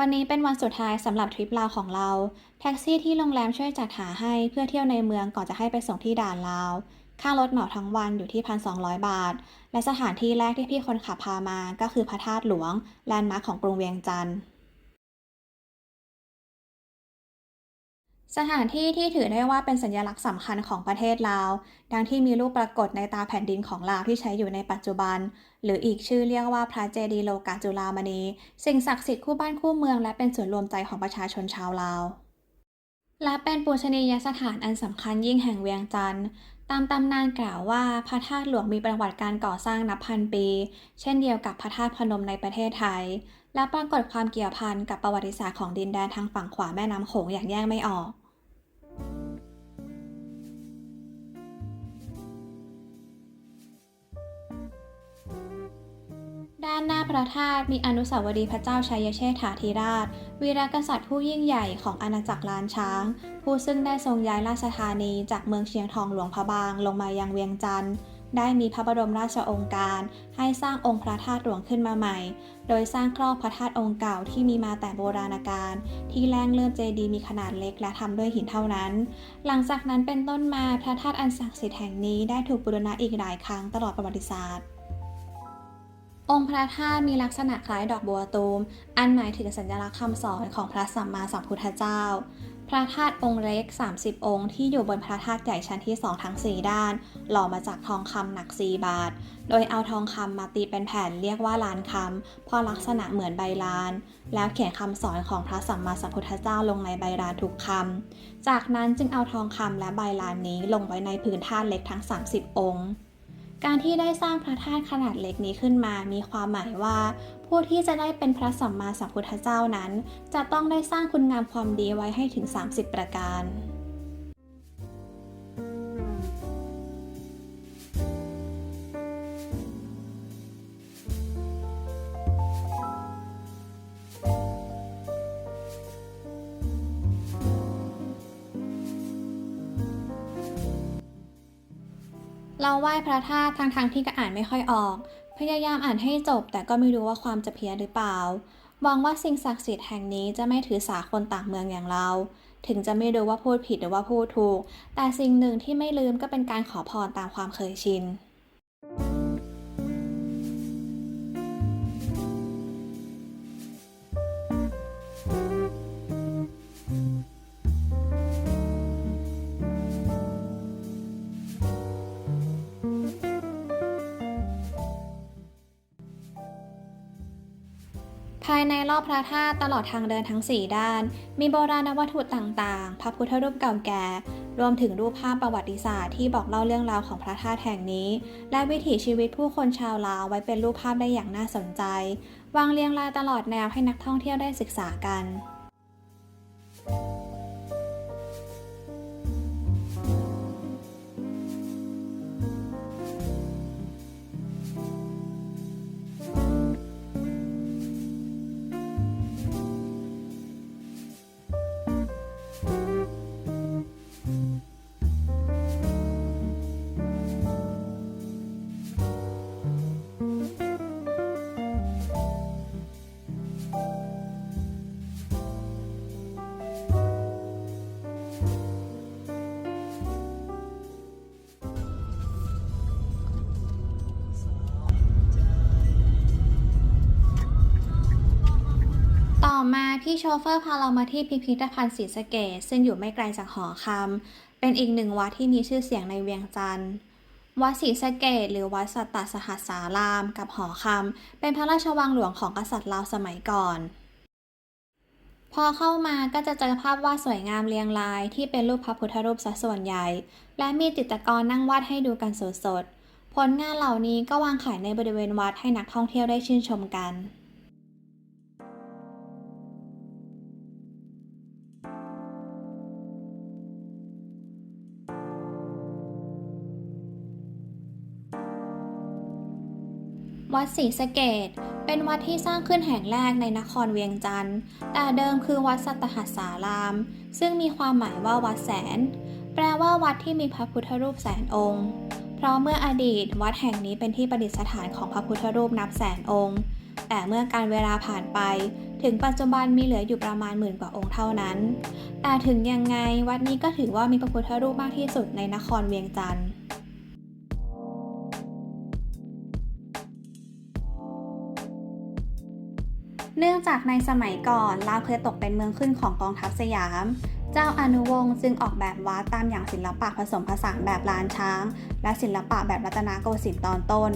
วันนี้เป็นวันสุดท้ายสำหรับทริปลาวของเรา แท็กซี่ที่โรงแรมช่วยจัดหาให้เพื่อเที่ยวในเมืองก่อนจะให้ไปส่งที่ด่านลาว ค่ารถเหมาทั้งวันอยู่ที่ 1,200 บาท และสถานที่แรกที่พี่คนขับพามาก็คือพระธาตุหลวง แลนด์มาร์คของกรุงเวียงจันทร์สถานที่ที่ถือได้ว่าเป็นสัญลักษณ์สำคัญของประเทศลาว ดังที่มีรูปปรากฏในตาแผ่นดินของลาวที่ใช้อยู่ในปัจจุบัน หรืออีกชื่อเรียกว่าพระเจดีโลกาจุฬามณี สิ่งศักดิ์สิทธิ์คู่บ้านคู่เมือง และเป็นศูนรวมใจของประชาชนชาวลาว และเป็นปูชนียสถานอันสำคัญยิ่งแห่งเวียงจันทร์ตามตำนานกล่าวว่าพระธาตุหลวงมีประวัติการก่อสร้างนับพันปี เช่นเดียวกับพระธาตุพนมในประเทศไทย และปรากฏความเกี่ยวพันกับประวัติศาสตร์ของดินแดนทางฝั่งขวาแม่น้ำโขงอย่างแยกไม่ออก ด้านหน้าพระธาตุมีอนุสาวรีย์พระเจ้าชัยเชษฐาธิราช วีรกษัตริย์ผู้ยิ่งใหญ่ของอาณาจักรล้านช้าง ผู้ซึ่งได้ทรงย้ายราชธานีจากเมืองเชียงทองหลวงพระบางลงมายังเวียงจันทร์ได้มีพระบรมราชองค์การ ให้สร้างองค์พระธาตุหลวงขึ้นมาใหม่ โดยสร้างครอบพระธาตุองค์เก่าที่มีมาแต่โบราณกาลที่แรงเลื่อมเจดีมีขนาดเล็กและทำด้วยหินเท่านั้น หลังจากนั้นเป็นต้นมาพระธาตุอันศักดิ์สิทธิ์แห่งนี้ได้ถูกบูรณะอีกหลายครั้งตลอดประวัติศาสตร์ องค์พระธาตุมีลักษณะคล้ายดอกบัวตูม อันหมายถึงสัญลักษณ์คำสอนของพระสัมมาสัมพุทธเจ้า พระธาตุองค์เล็ก 30 องค์ที่อยู่บนพระธาตุใหญ่ชั้นที่ 2 ทั้ง 4 ด้าน หล่อมาจากทองคำหนัก 4 บาท โดยเอาทองคำมาตีเป็นแผ่นเรียกว่าลานคำเพราะลักษณะเหมือนใบลาน แล้วเขียนคำสอนของพระสัมมาสัมพุทธเจ้าลงในใบลานทุกคำ จากนั้นจึงเอาทองคำและใบลานนี้ลงไว้ในผืนธาตุเล็กทั้ง 30 องค์ การที่ได้สร้างพระธาตุขนาดเล็กนี้ขึ้นมา มีความหมายว่า ผู้ที่จะได้เป็นพระสัมมาสัมพุทธเจ้านั้น จะต้องได้สร้างคุณงามความดีไว้ให้ถึง 30 ประการ เราไหว้พระธาตุทางทางที่ก็อ่านไม่ค่อยออก พยายามอ่านให้จบ แต่ก็ไม่รู้ว่าความจะเพี้ยนหรือเปล่าหวังว่าสิ่งศักดิ์สิทธิ์แห่งนี้จะไม่ถือสาคนต่างเมืองอย่างเรา ถึงจะไม่รู้ว่าพูดผิดหรือว่าพูดถูก แต่สิ่งหนึ่งที่ไม่ลืมก็เป็นการขอพรตามความเคยชินภายในรอบพระธาตุตลอดทางเดินทั้ง 4 ด้าน มีโบราณวัตถุต่างๆ พระพุทธรูปเก่าแก่ รวมถึงรูปภาพประวัติศาสตร์ที่บอกเล่าเรื่องราวของพระธาตุแห่งนี้ และวิถีชีวิตผู้คนชาวลาวไว้เป็นรูปภาพได้อย่างน่าสนใจ วางเรียงรายตลอดแนวให้นักท่องเที่ยวได้ศึกษากัน มาพี่โชเฟอร์พาเรามาที่พิพิธภัณฑ์ศรีสะเกษซึ่งอยู่ไม่ไกลจากหอคำเป็นอีกหนึ่งวัดที่มีชื่อเสียงในเวียงจันทร์วัดศรีสะเกษหรือวัดสัตตสหัสสาราม กับหอคำเป็นพระราชวังหลวงของกษัตริย์ลาวสมัยก่อน พอเข้ามาก็จะเจอภาพวาดสวยงามเรียงราย ที่เป็นรูปพระพุทธรูปซะส่วนใหญ่ และมีจิตรกรนั่งวาดให้ดูกันสดๆผลงานเหล่านี้ก็วางขายในบริเวณวัดให้นักท่องเที่ยวได้ชื่นชมกัน วัดศรีสะเกดเป็นวัดที่สร้างขึ้นแห่งแรกในนครเวียงจันทร์ แต่เดิมคือวัดสัตหัสสาราม ซึ่งมีความหมายว่าวัดแสน แปลว่าวัดที่มีพระพุทธรูปแสนองค์ เพราะเมื่ออดีตวัดแห่งนี้เป็นที่ประดิษฐานของพระพุทธรูปนับแสนองค์ แต่เมื่อการเวลาผ่านไป ถึงปัจจุบันมีเหลืออยู่ประมาณหมื่นกว่าองค์เท่านั้น แต่ถึงยังไงวัดนี้ก็ถือว่ามีพระพุทธรูปมากที่สุดในนครเวียงจันทร์ เนื่องจากในสมัยก่อนลาวเคยตกเป็นเมืองขึ้นของกองทัพสยาม เจ้าอนุวงศ์จึงออกแบบวัดตามอย่างศิลปะผสมผสานแบบลานช้าง และศิลปะแบบรัตนโกสินทร์ตอนต้น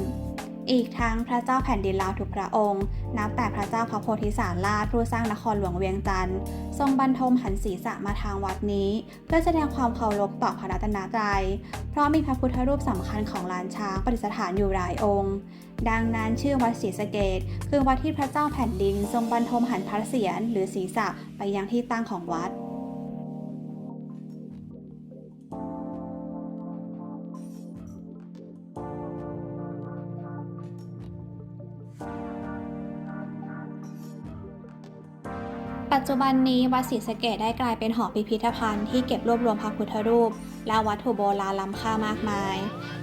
อีกทั้งพระเจ้าแผ่นดินลาวทุกพระองค์ นับแต่พระเจ้าพระโพธิสารราชผู้สร้างนครหลวงเวียงจันทร์ทรงบรรทมหันศีรษะมาทางวัดนี้ เพื่อแสดงความเคารพต่อพระรัตนตรัยเพราะมีพระพุทธรูปสำคัญของลานช้างประดิษฐานอยู่หลายองค์ ดังนั้นชื่อวัดศรีสะเกดคือวัดที่พระเจ้าแผ่นดิน ทรงบรรทมหันพระเศียรหรือศีรษะไปยังที่ตั้งของวัดปัจจุบันนี้วัดศรีสะเกดได้กลายเป็นหอพิพิธภัณฑ์ที่เก็บรวบรวมพระพุทธรูป และวัตถุโบราณล้ำค่ามากมาย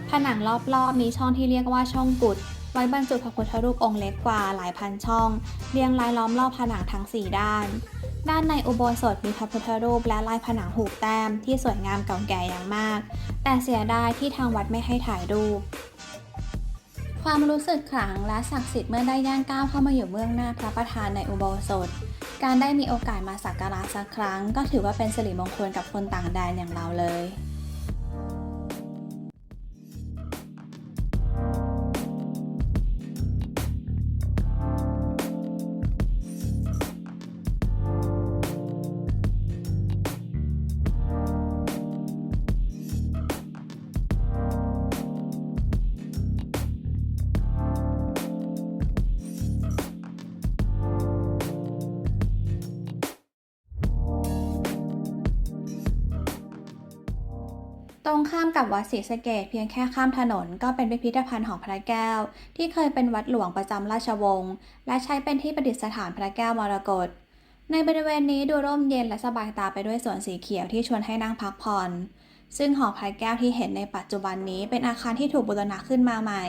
ผนังรอบๆมีช่องที่เรียกว่าช่องกุด ไว้บรรจุพระพุทธรูปองค์เล็กกว่าหลายพันช่อง เรียงรายล้อมรอบผนังทั้ง 4 ด้าน ด้านในอุโบสถมีพระพุทธรูปและลายผนังหูแต้มที่สวยงามเก่าแก่อย่างมาก แต่เสียดายที่ทางวัดไม่ให้ถ่ายรูป ความรู้สึกขลังและศักดิ์สิทธิ์เมื่อได้ย่างก้าวเข้ามาอยู่เบื้องหน้าพระประธานในอุโบสถ การได้มีโอกาสมาสักการะสักครั้ง ก็ถือว่าเป็นสิริมงคลกับคนต่างแดนอย่างเราเลย ตรงข้ามกับวัดศรีสะเกดเพียงแค่ข้ามถนนก็เป็นพิพิธภัณฑ์หอพระแก้ว ที่เคยเป็นวัดหลวงประจำราชวงศ์และใช้เป็นที่ประดิษฐานพระแก้วมรกตในบริเวณนี้ดูร่มเย็นและสบายตาไปด้วยสวนสีเขียวที่ชวนให้นั่งพักผ่อน ซึ่งหอพระแก้วที่เห็นในปัจจุบันนี้เป็นอาคารที่ถูกบูรณะขึ้นมาใหม่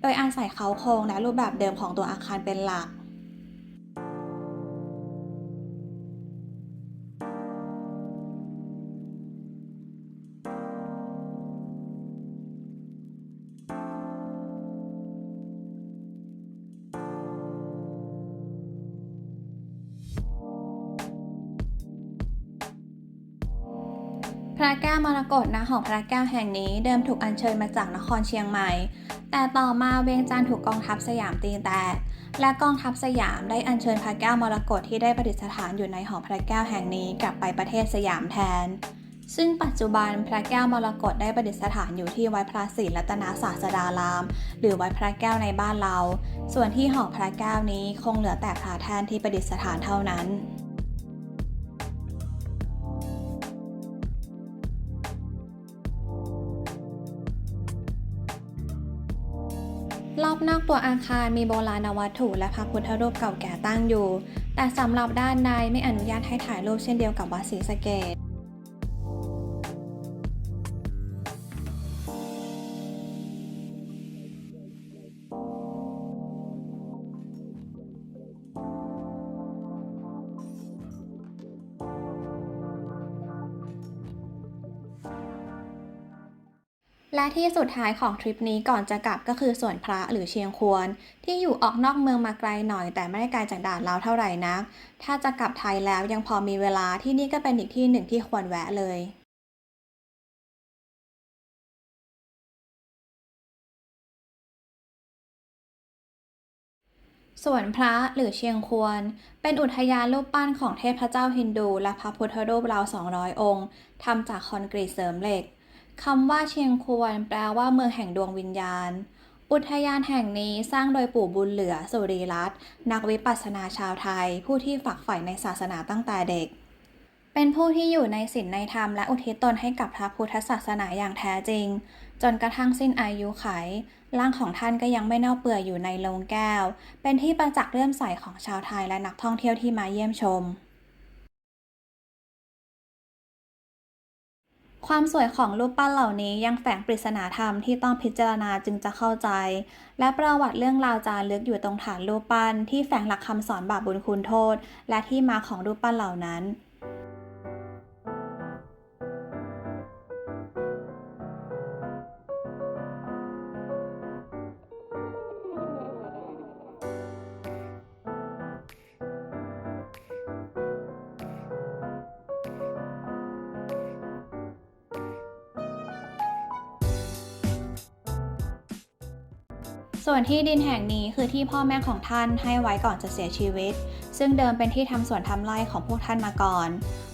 โดยอาศัยเขาโครงและรูปแบบเดิมของตัวอาคารเป็นหลัก พระแก้วมรกตณหอพระแก้วแห่งนี้เดิมถูกอัญเชิญมาจากนครเชียงใหม่ แต่ต่อมาเวียงจันทร์ถูกกองทัพสยามตีแตก และกองทัพสยามได้อัญเชิญพระแก้วมรกตที่ได้ประดิษฐานอยู่ในหอพระแก้วแห่งนี้กลับไปประเทศสยามแทน ซึ่งปัจจุบันพระแก้วมรกตได้ประดิษฐานอยู่ที่วัดพระศรีรัตนศาสดาราม หรือวัดพระแก้วในบ้านเรา ส่วนที่หอพระแก้วนี้คงเหลือแต่พระแท่นที่ประดิษฐานเท่านั้น รอบนอกตัวอาคารมีโบราณวัตถุและพระพุทธรูปเก่าแก่ตั้งอยู่ แต่สำหรับด้านในไม่อนุญาตให้ถ่ายรูปเช่นเดียวกับวัดศรีสะเกด และที่สุดท้ายของทริปนี้ก่อนจะกลับก็คือสวนพระหรือเชียงควร ที่อยู่ออกนอกเมืองมาไกลหน่อย แต่ไม่ได้ไกลจากด่านเราเท่าไหร่นัก ถ้าจะกลับไทยแล้วยังพอมีเวลาที่นี่ก็เป็นอีกที่หนึ่งที่ควรแวะเลยส่วนพระหรือเชียงควร เป็นอุทยานรูปปั้นของเทพเจ้าฮินดู และพระพุทธรูปราว200 องค์ทำจากคอนกรีตเสริมเหล็ก คำว่าเชียงควรแปลว่าเมืองแห่งดวงวิญญาณ อุทยานแห่งนี้สร้างโดยปู่บุญเหลือสุรีรัตน์นักวิปัสสนาชาวไทย ผู้ที่ฝักใฝ่ในศาสนาตั้งแต่เด็ก เป็นผู้ที่อยู่ในศีลในธรรมและอุทิศตนให้กับพระพุทธศาสนาอย่างแท้จริง จนกระทั่งสิ้นอายุไข ร่างของท่านก็ยังไม่เน่าเปื่อยอยู่ในโลงแก้ว เป็นที่ประจักษ์เลื่อมใสของชาวไทยและนักท่องเที่ยวที่มาเยี่ยมชม ความสวยของรูปปั้นเหล่านี้ยังแฝงปริศนาธรรมที่ต้องพิจารณาจึงจะเข้าใจ และประวัติเรื่องราวจารึกอยู่ตรงฐานรูปปั้นที่แฝงหลักคำสอนบาปบุญคุณโทษ และที่มาของรูปปั้นเหล่านั้น ส่วนที่ดินแห่งนี้คือที่พ่อแม่ของท่านให้ไว้ก่อนจะเสียชีวิต ซึ่งเดิมเป็นที่ทำสวนทำไร่ของพวกท่านมาก่อน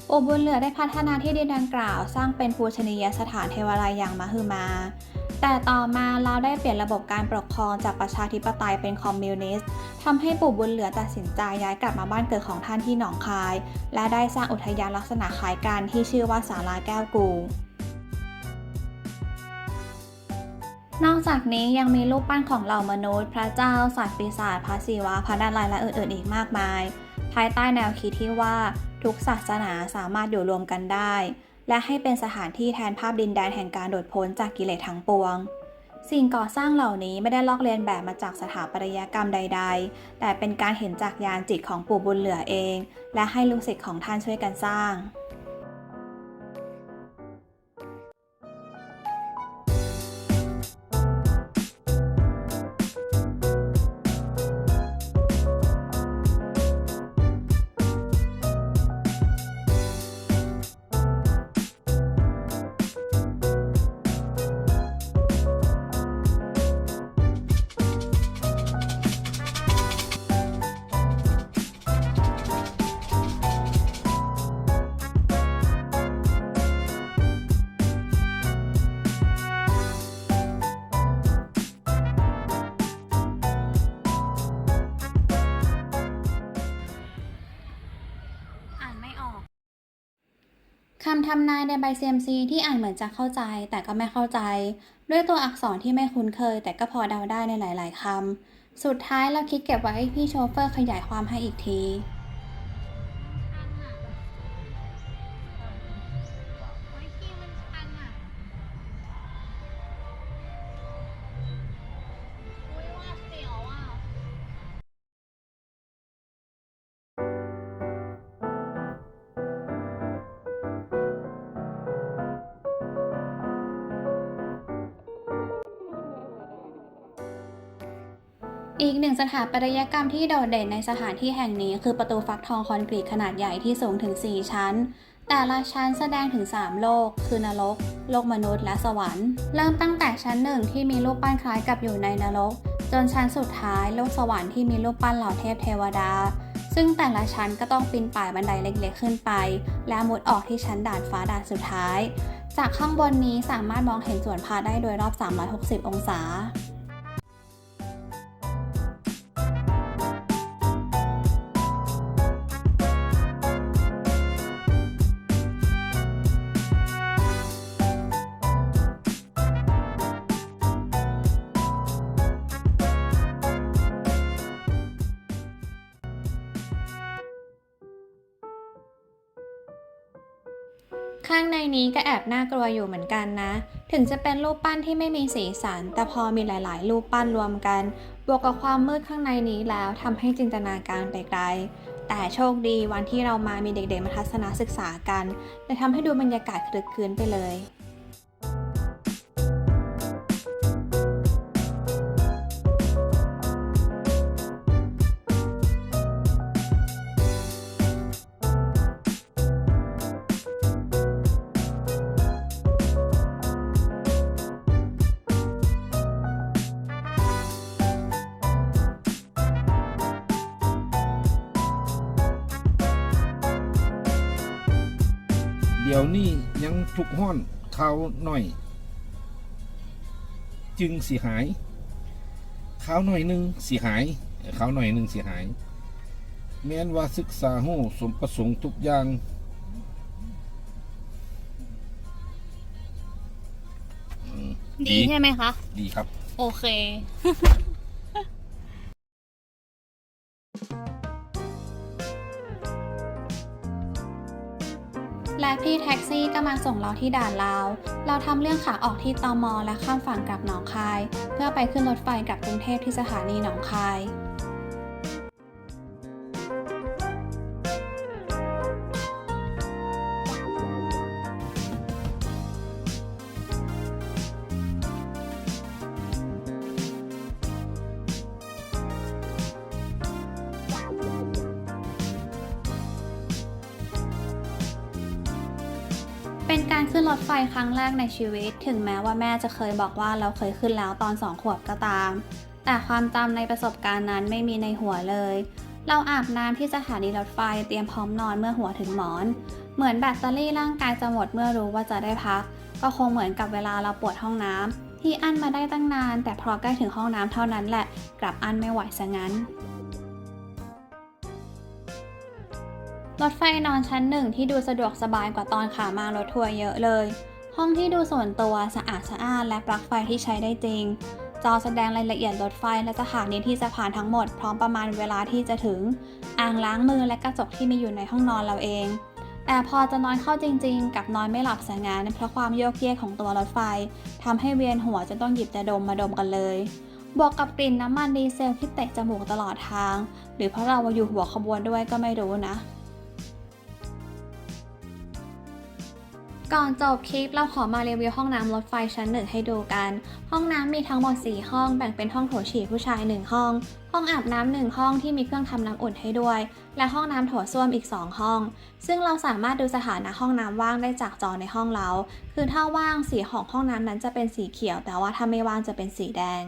ปู่บุญเหลือได้พัฒนาที่ดินดังกล่าว สร้างเป็นปูชนียสถานเทวาลัยอย่างมหึมา แต่ต่อมาเราได้เปลี่ยนระบบการปกครองจากประชาธิปไตยเป็นคอมมิวนิสต์ทำให้ปู่บุญเหลือตัดสินใจย้ายกลับมาบ้านเกิดของท่านที่หนองคาย และได้สร้างอุทยานลักษณะคล้ายกันที่ชื่อว่าศาลาแก้วกู นอกจากนี้ยังมีรูปปั้นของเหล่ามนุษย์ พระเจ้า สัตว์ปีศาจพระศิวะ พระนารายณ์และอื่นๆ อีกมากมาย ภายใต้แนวคิดที่ว่าทุกศาสนาสามารถอยู่รวมกันได้ และให้เป็นสถานที่แทนภาพดินแดนแห่งการโดดพ้นจากกิเลสทั้งปวง สิ่งก่อสร้างเหล่านี้ไม่ได้ลอกเลียนแบบมาจากสถาปัตยกรรมใด ๆ แต่เป็นการเห็นจากยานจิตของปู่บุญเหลือเอง และให้ลูกศิษย์ของท่านช่วยกันสร้าง คำทำนายในใบ CMC ที่อ่านเหมือนจะเข้าใจแต่ก็ไม่เข้าใจ ด้วยตัวอักษรที่ไม่คุ้นเคย แต่ก็พอเดาได้ในหลาย ๆคำสุดท้ายเราคิดเก็บไว้ให้พี่โชเฟอร์ขยายความให้อีกที อีกหนึ่งสถาปัตยกรรมที่โดดเด่นในสถานที่แห่งนี้คือประตูฟักทองคอนกรีตขนาดใหญ่ที่สูงถึง 4 ชั้น แต่ละชั้นแสดงถึง 3 โลก คือนรก โลกมนุษย์และสวรรค์ เริ่มตั้งแต่ชั้นหนึ่งที่มีรูปปั้นคล้ายกับอยู่ในนรก จนชั้นสุดท้ายโลกสวรรค์ที่มีรูปปั้นเหล่าเทพเทวดา ซึ่งแต่ละชั้นก็ต้องปีนป่ายบันไดเล็กๆ ขึ้นไป และมุดออกที่ชั้นด่านฟ้าด่านสุดท้าย จากข้างบนนี้สามารถมองเห็นสวนพาได้โดยรอบ 360 องศา นี้ก็แอบน่ากลัวอยู่เหมือนกันนะ ถึงจะเป็นรูปปั้นที่ไม่มีสีสัน แต่พอมีหลาย ๆ รูปปั้นรวมกัน บวกกับความมืดข้างในนี้แล้วทำให้จินตนาการไปไกล แต่โชคดีวันที่เรามามีเด็ก ๆ มาทัศนศึกษากันเลยทำให้ดูบรรยากาศคลึกคลื้นไปเลย ดี๋ยวนี้ยังทุกห้อนเขาหน่อย จึงสิหายขาวหน่อยหนึงสิหายขาวหน่อยหนึงสิหาย แม้นว่าศึกษาหู้สมประสงค์ทุกอย่างอืมดีใช่ไหมคะ ดีครับ โอเค พี่แท็กซี่ก็มาส่งเราที่ด่านลาว เราทำเรื่องขาออกที่ตอมอและข้ามฝั่งกลับหนองคาย เพื่อไปขึ้นรถไฟกลับกรุงเทพที่สถานีหนองคาย เป็นการขึ้นรถไฟครั้งแรกในชีวิต ถึงแม้ว่าแม่จะเคยบอกว่าเราเคยขึ้นแล้วตอนสองขวบก็ตาม แต่ความจำในประสบการณ์นั้นไม่มีในหัวเลย เราอาบน้ำที่สถานีรถไฟเตรียมพร้อมนอนเมื่อหัวถึงหมอน เหมือนแบตเตอรี่ร่างกายจะหมดเมื่อรู้ว่าจะได้พัก ก็คงเหมือนกับเวลาเราปวดห้องน้ำที่อั้นมาได้ตั้งนาน แต่พอใกล้ถึงห้องน้ำเท่านั้นแหละ กลับอั้นไม่ไหวซะงั้น รถไฟนอนชั้นหนึ่งที่ดูสะดวกสบายกว่าตอนขามารถทัวร์เยอะเลย ห้องที่ดูส่วนตัวสะอาดสะอ้านและปลั๊กไฟที่ใช้ได้จริง จอแสดงรายละเอียดรถไฟและสถานีที่จะผ่านทั้งหมด พร้อมประมาณเวลาที่จะถึง อ่างล้างมือและกระจกที่มีอยู่ในห้องนอนเราเอง แต่พอจะนอนเข้าจริงๆ กับนอนไม่หลับซะงั้นเพราะความโยกเยกของตัวรถไฟทำให้เวียนหัวจนต้องหยิบจะดมมาดมกันเลยบวกกับกลิ่นน้ำมันดีเซลที่เตะจมูกตลอดทาง หรือเพราะเราอยู่หัวขบวนด้วยก็ไม่รู้นะ ก่อนจบคลิปเราขอมารีวิวห้องน้ำรถไฟชั้นหนึ่งให้ดูกัน ห้องน้ำมีทั้งหมด 4 ห้องแบ่งเป็นห้องโถฉี่ผู้ชาย 1 ห้อง ห้องอาบน้ำหนึ่งห้องที่มีเครื่องทำน้ำอุ่นให้ด้วย และห้องน้ำโถส้วมอีก 2 ห้อง ซึ่งเราสามารถดูสถานะห้องน้ำว่างได้จากจอในห้องเรา คือถ้าว่างสีของห้องน้ำนั้นจะเป็นสีเขียว แต่ว่าถ้าไม่ว่างจะเป็นสีแดง